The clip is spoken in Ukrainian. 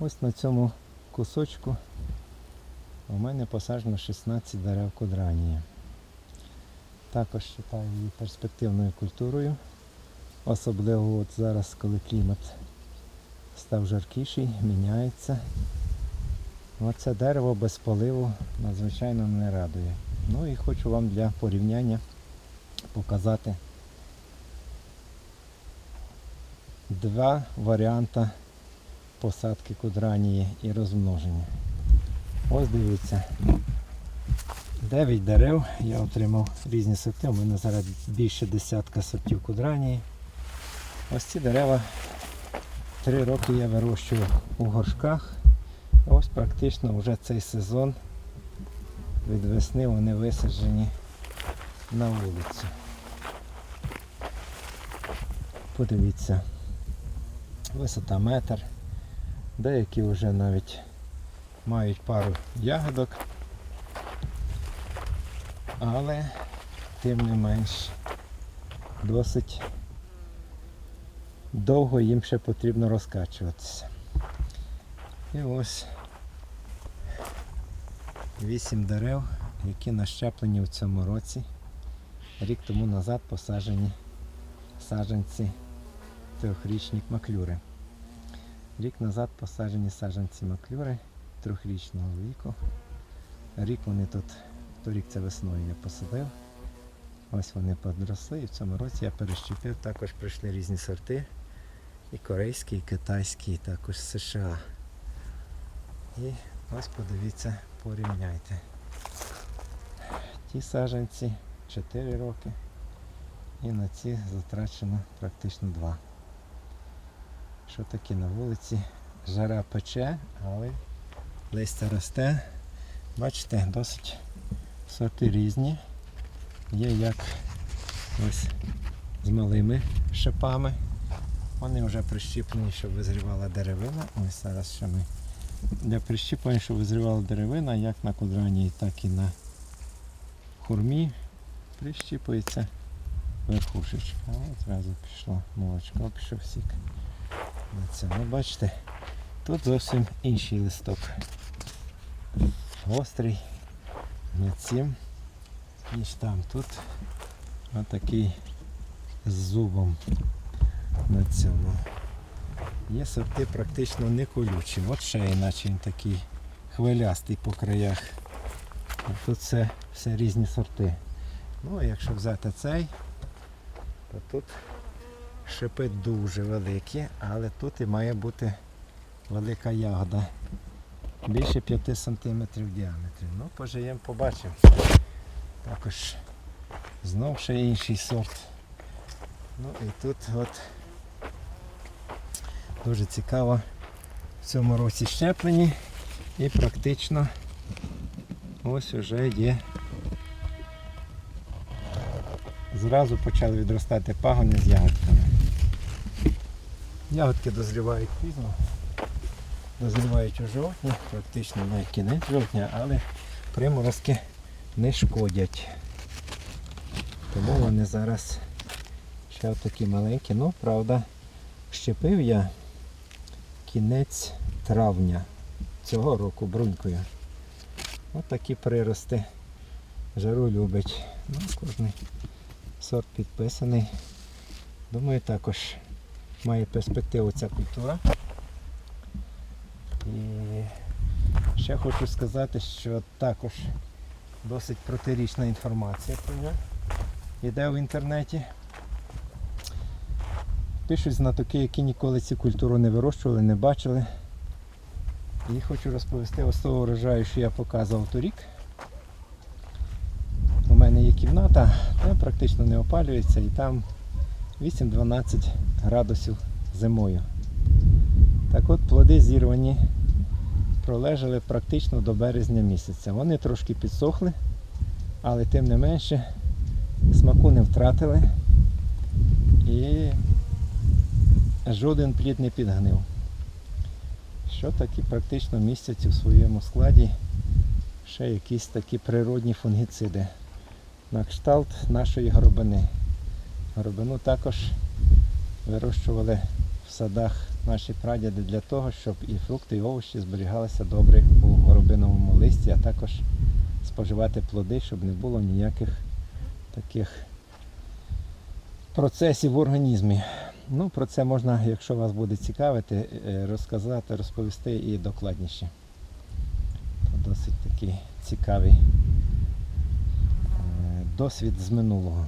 Ось на цьому кусочку у мене посаджено 16 дерев кудранії. Також вважаю її перспективною культурою. Особливо от зараз, коли клімат став жаркіший, міняється. Оце дерево без поливу надзвичайно не радує. Ну і хочу вам для порівняння показати два варіанти посадки кудранії і розмноження. Ось дивіться. 9 дерев я отримав різні сорти. У мене зараз більше десятка сортів кудранії. Ось ці дерева 3 роки я вирощую у горшках. Ось практично вже цей сезон від весни вони висаджені на вулицю. Подивіться, висота метр. Деякі вже навіть мають пару ягодок, але тим не менш досить довго їм ще потрібно розкачуватися. І ось вісім дерев, які нащеплені в цьому році. Рік тому назад посаджені саджанці трьохрічні маклюри. Рік назад посаджені саджанці маклюри трьохрічного віку. Рік вони тут, торік це весною я посадив. Ось вони подросли і в цьому році я перещепив. Також прийшли різні сорти. І корейські, і китайські, і також США. І ось подивіться, порівняйте. Ті саджанці 4 роки. І на ці затрачено практично 2. Що таке на вулиці? Жара пече, але листя росте. Бачите, досить сорти різні. Є як ось з малими шипами. Вони вже прищіплені, щоб визрівала деревина. Ось зараз ще ми для прищіплення, щоб визрівала деревина, як на кудрані, так і на хурмі прищіпується верхушечка. Зразу пішло молочко, пішов сік. На цьому бачите, тут зовсім інший листок. Гострий над цим, ніж там. Тут отакий з зубом на цьому. Є сорти практично не колючі. От ще іначе він такий хвилястий по краях. Тут це все різні сорти. Ну а якщо взяти цей, то тут шипи дуже великі, але тут і має бути велика ягода. Більше 5 см в діаметрі. Ну, пожиємо, побачимо. Також знов ще інший сорт. Ну і тут от дуже цікаво в цьому році щеплені і практично ось уже є. Зразу почали відростати пагони з ягодками. Ягодки дозрівають пізно. Дозрівають у жовтні, практично на кінець жовтня, але приморозки не шкодять. Тому вони зараз ще такі маленькі. Ну, правда, щепив я кінець травня цього року брунькою. Ось такі прирости. Жару любить. Ну, кожний сорт підписаний. Думаю, також має перспективу ця культура. І ще хочу сказати, що також досить протирічна інформація про нього йде в інтернеті. Пишуть знатоки, які ніколи цю культуру не вирощували, не бачили. І хочу розповісти ось того врожаю, що я показував торік. У мене є кімната, там практично не опалюється і там 8-12 градусів зимою. Так от плоди зірвані пролежали практично до березня місяця. Вони трошки підсохли, але тим не менше смаку не втратили і жоден плід не підгнив. Що такі практично містять у своєму складі ще якісь такі природні фунгіциди на кшталт нашої горобини. Горобину також вирощували в садах наші прадіди для того, щоб і фрукти, і овочі зберігалися добре у горобиновому листі, а також споживати плоди, щоб не було ніяких таких процесів в організмі. Ну, про це можна, якщо вас буде цікавити, е, розказати, розповісти і докладніше. То досить такий цікавий е, досвід з минулого.